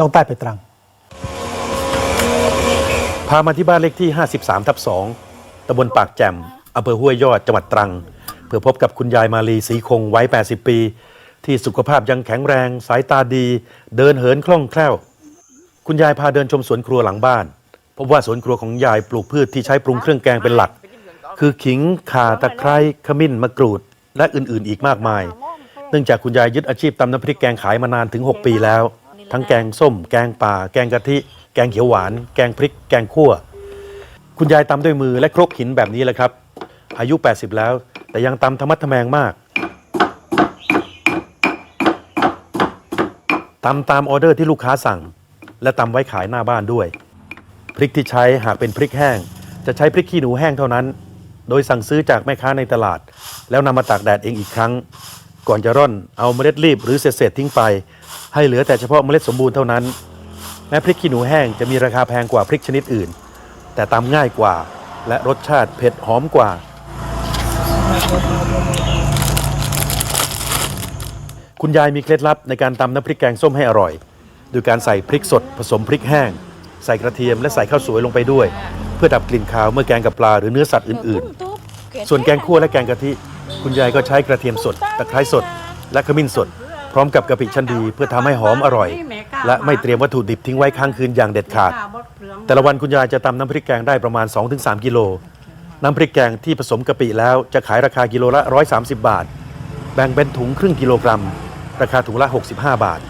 ล่องใต้ไปตรัง พามาที่บ้านเลขที่ 53ทับ2ตำบลปากแจ่มอำเภอห้วยยอดจังหวัดตรัง เพื่อพบกับคุณยายมาลีศรีคงวัย80 ปี ที่สุขภาพยังแข็งแรง สายตาดี เดินเหินคล่องแคล่ว คุณยายพาเดินชมสวนครัวหลังบ้าน พบว่าสวนครัวของยายปลูกพืชที่ใช้ปรุงเครื่องแกงเป็นหลัก คือขิงข่าตะไคร้ขมิ้นมะกรูด และอื่นๆ อีกมากมาย เนื่องจากคุณยายยึดอาชีพตำน้ำพริกแกงขายมานานถึง 6 ปีแล้ว ทั้งแกงส้ม แกงป่า แกงกะทิ แกงเขียวหวาน แกงพริก แกงคั่ว คุณยายตำด้วยมือและครกหินแบบนี้แหละครับ อายุ 80 แล้ว แต่ยังตำธรรมัดทแมงมากตำตามออเดอร์ที่ลูกค้าสั่ง และตำไว้ขายหน้าบ้านด้วย พริกที่ใช้หากเป็นพริกแห้ง จะใช้พริกขี้หนูแห้งเท่านั้น โดยสั่งซื้อจากแม่ค้าในตลาด แล้วนำมาตากแดดเองอีกครั้ง ก่อนจะร่อนเอาเมล็ดรีบหรือเศษๆทิ้งไป ให้เหลือแต่เฉพาะเมล็ดสมบูรณ์เท่านั้น แม้พริกขี้หนูแห้งจะมีราคาแพงกว่าพริกชนิดอื่น แต่ตำง่ายกว่า และรสชาติเผ็ดหอมกว่า คุณยายมีเคล็ดลับในการตำน้ำพริกแกงส้มให้อร่อย โดยการใส่พริกสดผสมพริกแห้ง ใส่กระเทียมและใส่ข้าวสวยลงไปด้วย เพื่อดับกลิ่นคาวเมื่อแกงกับปลาหรือเนื้อสัตว์อื่น ๆ ส่วนแกงคั่วและแกงกะทิ คุณยายก็ใช้กระเทียมสดตะไคร้สด และขมิ้นสด พร้อมกับกะปิชั้นดีเพื่อทำให้หอมอร่อย และไม่เตรียมวัตถุดิบทิ้งไว้ค้างคืนอย่างเด็ดขาด แต่ละวันคุณยายจะตำน้ำพริกแกงได้ประมาณ 2-3 กิโล น้ำพริกแกงที่ผสมกะปิแล้วจะขายราคากิโลละ 130 บาท แบ่งเป็นถุงครึ่งกิโลกรัม ราคาถุงละ 65 บาท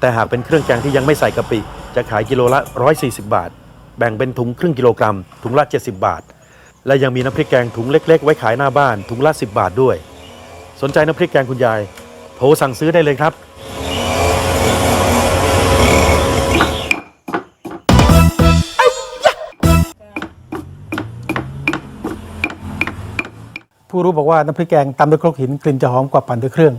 แต่หากเป็นเครื่องแกงที่ยังไม่ใส่กะปิ จะขายกิโลละ 140 บาท แบ่งเป็นถุงครึ่งกิโลกรัม ถุงละ 70 บาท และยังมีน้ำพริกแกงถุงเล็ก ๆ ไว้ขายหน้าบ้านถุงละ 10 บาทด้วย สนใจน้ำพริกแกงคุณยาย โทรสั่งซื้อได้เลยครับผู้รู้บอกว่าน้ำพริกแกงตำด้วยครกหินกลิ่นจะหอมกว่าปั่นด้วยเครื่อง